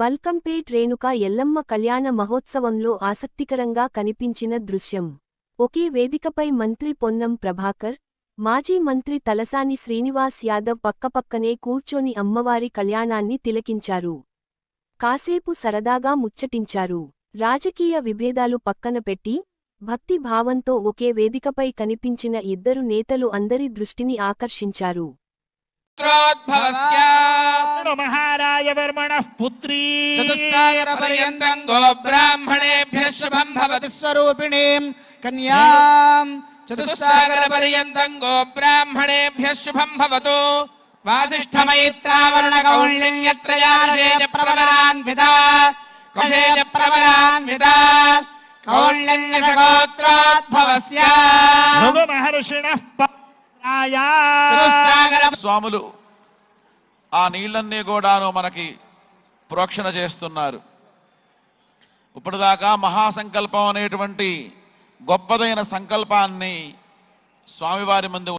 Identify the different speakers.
Speaker 1: బల్కంపేట్ రేణుక ఎల్లమ్మ కళ్యాణ మహోత్సవంలో ఆసక్తికరంగా కనిపించిన దృశ్యం. ఒకే వేదికపై మంత్రి పొన్నం ప్రభాకర్ మాజీ మంత్రి తలసాని శ్రీనివాస్ యాదవ్ పక్కపక్కనే కూర్చొని అమ్మవారి కళ్యాణాన్ని తిలకించారు. కాసేపు సరదాగా ముచ్చటించారు. రాజకీయ విభేదాలు పక్కన పెట్టి భక్తి భావంతో ఒకే వేదికపై కనిపించిన ఇద్దరు నేతలు అందరి దృష్టిని ఆకర్షించారు.
Speaker 2: పుత్రోద్భవస్య
Speaker 3: మహారాయ వర్మణః పుత్రీ
Speaker 2: చతుస్సాగర పర్యంతం గో బ్రాహ్మణేభ్యः శుభం భవతు
Speaker 4: స్వరూపిణీం కన్యాం
Speaker 2: చతుస్సాగర పర్యంతం గో బ్రాహ్మణేభ్యः శుభం భవతు వాసిష్ఠమైత్రావరుణ కౌళ్యత్రయానేజ
Speaker 5: ఆ నీళ్ళన్నీ కూడాను మనకి ప్రోక్షణ చేస్తున్నారు. ఇప్పటిదాకా మహాసంకల్పం అనేటువంటి గొప్పదైన సంకల్పాన్ని స్వామివారి ముందు